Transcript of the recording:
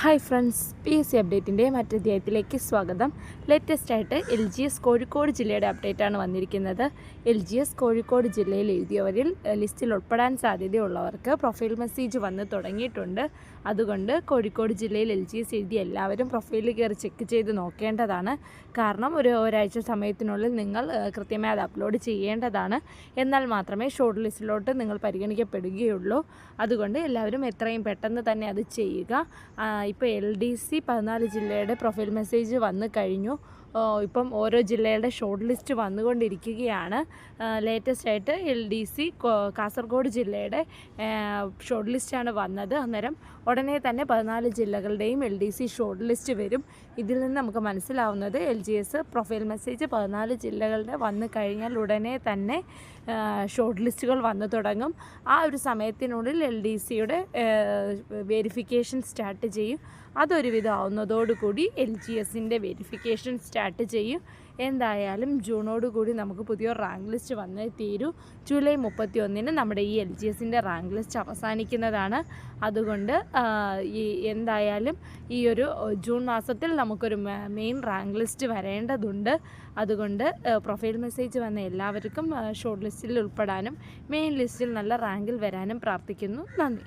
Hi friends P S C അപ്ഡേറ്റിന്റെ മറ്റധ്യായത്തിലേക്ക് സ്വാഗതം. Latest ആയിട്ട് എൽ ജി എസ് കോഴിക്കോട് ജില്ലയുടെ അപ്ഡേറ്റാണ് വന്നിരിക്കുന്നത്. എൽ ജി എസ് കോഴിക്കോട് ജില്ലയിൽ എഴുതിയവരിൽ ലിസ്റ്റിൽ ഉൾപ്പെടാൻ സാധ്യതയുള്ളവർക്ക് പ്രൊഫൈൽ മെസ്സേജ് വന്ന് തുടങ്ങിയിട്ടുണ്ട്. അതുകൊണ്ട് കോഴിക്കോട് ജില്ലയിൽ എൽ ജി എസ് എഴുതിയ എല്ലാവരും പ്രൊഫൈലിൽ കയറി ചെക്ക് ചെയ്ത് നോക്കേണ്ടതാണ്. കാരണം ഒരു ഒരാഴ്ച സമയത്തിനുള്ളിൽ നിങ്ങൾ കൃത്യമായി അത് അപ്ലോഡ് ചെയ്യേണ്ടതാണ്. എന്നാൽ മാത്രമേ ഷോർട്ട് ലിസ്റ്റിലോട്ട് നിങ്ങൾ പരിഗണിക്കപ്പെടുകയുള്ളൂ. അതുകൊണ്ട് എല്ലാവരും എത്രയും പെട്ടെന്ന് തന്നെ അത് ചെയ്യുക. ഇപ്പോൾ എൽ ഡി സി പതിനാല് ജില്ലയുടെ പ്രൊഫൈൽ മെസ്സേജ് വന്നു കഴിഞ്ഞു. ഇപ്പം ഓരോ ജില്ലയുടെ ഷോർട്ട് ലിസ്റ്റ് വന്നുകൊണ്ടിരിക്കുകയാണ്. ലേറ്റസ്റ്റ് ആയിട്ട് എൽ ഡി സി കാസർഗോഡ് ജില്ലയുടെ ഷോർട്ട് ലിസ്റ്റാണ് വന്നത്. അന്നേരം ഉടനെ തന്നെ പതിനാല് ജില്ലകളുടെയും L D C short list വരും. ഇതിൽ നിന്ന് നമുക്ക് മനസ്സിലാവുന്നത് L G S profile message പതിനാല് ജില്ലകളുടെ വന്നു കഴിഞ്ഞാൽ ഉടനെ തന്നെ ഷോർട്ട് ലിസ്റ്റുകൾ വന്നു തുടങ്ങും. ആ ഒരു സമയത്തിനുള്ളിൽ എൽ ഡി സിയുടെ വെരിഫിക്കേഷൻ സ്റ്റാർട്ട് ചെയ്യും. അതൊരുവിധം ആവുന്നതോടുകൂടി എൽ ജി എസിന്റെ വെരിഫിക്കേഷൻ സ്റ്റാർട്ട് ചെയ്യും. എന്തായാലും ജൂണോട് കൂടി നമുക്ക് പുതിയ റാങ്ക് ലിസ്റ്റ് വന്നേ തീരൂ. ജൂലൈ മുപ്പത്തി ഒന്നിന് നമ്മുടെ ഈ എൽ ജി എസിന്റെ റാങ്ക് ലിസ്റ്റ് അവസാനിക്കുന്നതാണ്. അതുകൊണ്ട് ഈ എന്തായാലും ഈ ഒരു ജൂൺ മാസത്തിൽ നമുക്കൊരു മെയിൻ റാങ്ക് ലിസ്റ്റ് വരേണ്ടതുണ്ട്. അതുകൊണ്ട് പ്രൊഫൈൽ മെസ്സേജ് വന്ന എല്ലാവർക്കും ഷോർട്ട് ലിസ്റ്റിൽ ഉൾപ്പെടാനും മെയിൻ ലിസ്റ്റിൽ നല്ല റാങ്കിൽ വരാനും പ്രാർത്ഥിക്കുന്നു. നന്ദി.